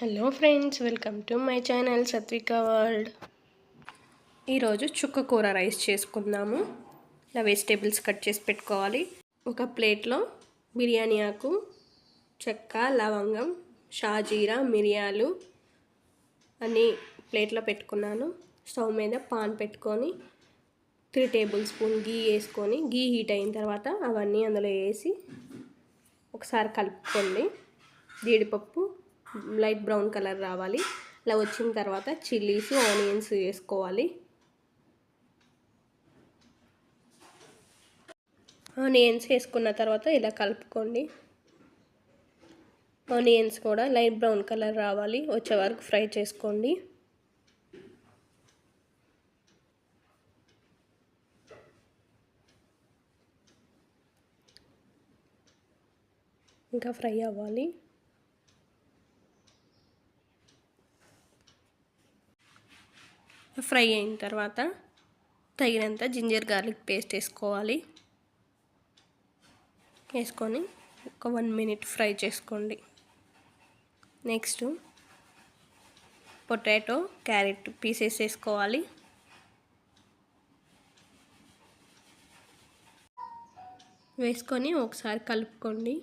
Hello friends welcome to my channel Satvika world. ఈరోజు చుక్క కూర రైస్ చేసుకుందాము. ఇలా వెజిటేబుల్స్ కట్ చేసి పెట్టుకోవాలి. ఒక ప్లేట్లో బిర్యానీ ఆకు చెక్క లవంగం షాజీరా మిరియాలు అన్నీ ప్లేట్లో పెట్టుకున్నాను. స్టవ్ మీద పాన్ పెట్టుకొని త్రీ టేబుల్ స్పూన్ గీ వేసుకొని గీ హీట్ అయిన తర్వాత అవన్నీ అందులో వేసి ఒకసారి కలుపుకోండి. జీడిపప్పు లైట్ బ్రౌన్ కలర్ రావాలి. ఇలా వచ్చిన తర్వాత చిల్లీస్ ఆనియన్స్ వేసుకోవాలి. ఆనియన్స్ వేసుకున్న తర్వాత ఇలా కలుపుకోండి. ఆనియన్స్ కూడా లైట్ బ్రౌన్ కలర్ రావాలి. వచ్చే వరకు ఫ్రై చేసుకోండి. ఇంకా ఫ్రై అవ్వాలి. ఫ్రై అయిన తర్వాత తగినంత జింజర్ గార్లిక్ పేస్ట్ వేసుకోవాలి. వేసుకొని ఒక వన్ మినిట్ ఫ్రై చేసుకోండి. నెక్స్ట్ పొటాటో క్యారెట్ పీసెస్ వేసుకోవాలి. వేసుకొని ఒకసారి కలుపుకోండి.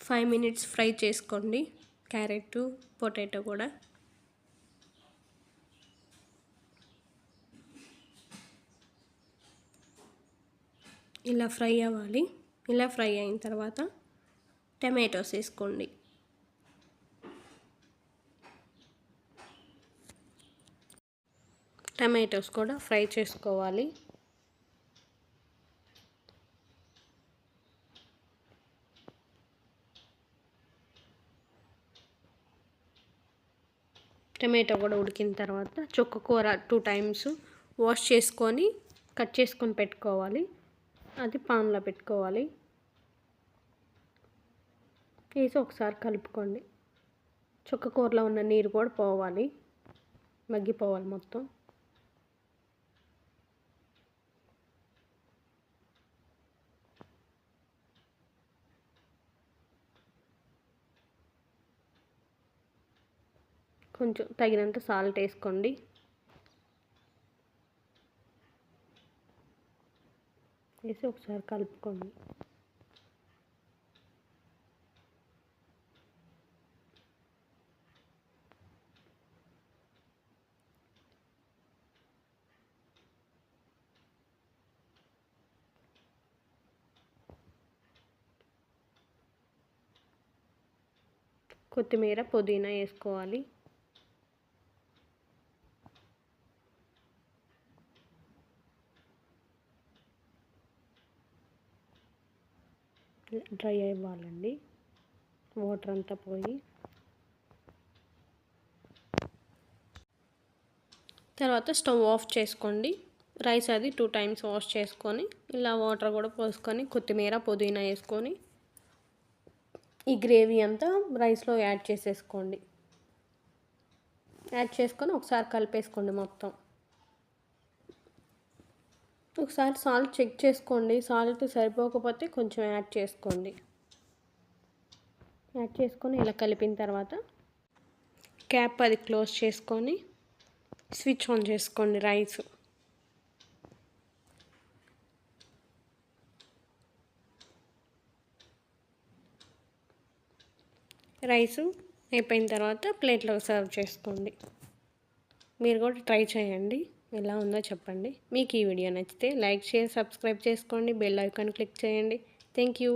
ఫైవ్ మినిట్స్ ఫ్రై చేసుకోండి. క్యారెట్ పొటాటో కూడా. ఇలా ఫ్రై అవ్వాలి. ఇలా ఫ్రై అయిన తర్వాత టమాటోస్ వేసుకోండి. టమాటోస్ కూడా ఫ్రై చేసుకోవాలి. టమాటో కూడా ఉడికిన తర్వాత చుక్క కూర టూ టైమ్స్ వాష్ చేసుకొని కట్ చేసుకొని పెట్టుకోవాలి. అది పాన్లో పెట్టుకోవాలి. వేసి ఒకసారి కలుపుకోండి. చుక్క కూరలో ఉన్న నీరు కూడా పోవాలి. మగ్గిపోవాలి మొత్తం. కొంచెం తగినంత సాల్ట్ వేసుకోండి. వేసి ఒకసారి కలుపుకోండి. కొత్తిమీర పుదీనా వేసుకోవాలి. డ్రై అవ్వాలండి. వాటర్ అంతా పోయి. తర్వాత స్టవ్ ఆఫ్ చేసుకోండి. రైస్ అది టూ టైమ్స్ వాష్ చేసుకొని ఇలా వాటర్ కూడా పోసుకొని కొత్తిమీర పుదీనా వేసుకొని ఈ గ్రేవీ అంతా రైస్లో యాడ్ చేసేసుకోండి. యాడ్ చేసుకొని ఒకసారి కలిపేసుకోండి మొత్తం. ఒకసారి సాల్ట్ చెక్ చేసుకోండి. సాల్ట్ సరిపోకపోతే కొంచెం యాడ్ చేసుకోండి. యాడ్ చేసుకొని ఇలా కలిపిన తర్వాత క్యాప్ అది క్లోజ్ చేసుకొని స్విచ్ ఆన్ చేసుకోండి రైస్. రైస్ అయిపోయిన తర్వాత ప్లేట్లో సర్వ్ చేసుకోండి. మీరు కూడా ట్రై చేయండి. ఎలా ఉందో చెప్పండి. మీకు ఈ వీడియో నచ్చితే లైక్ చేసి సబ్స్క్రైబ్ చేసుకోండి బెల్ ఐకాన్ క్లిక్ చేయండి. Thank you.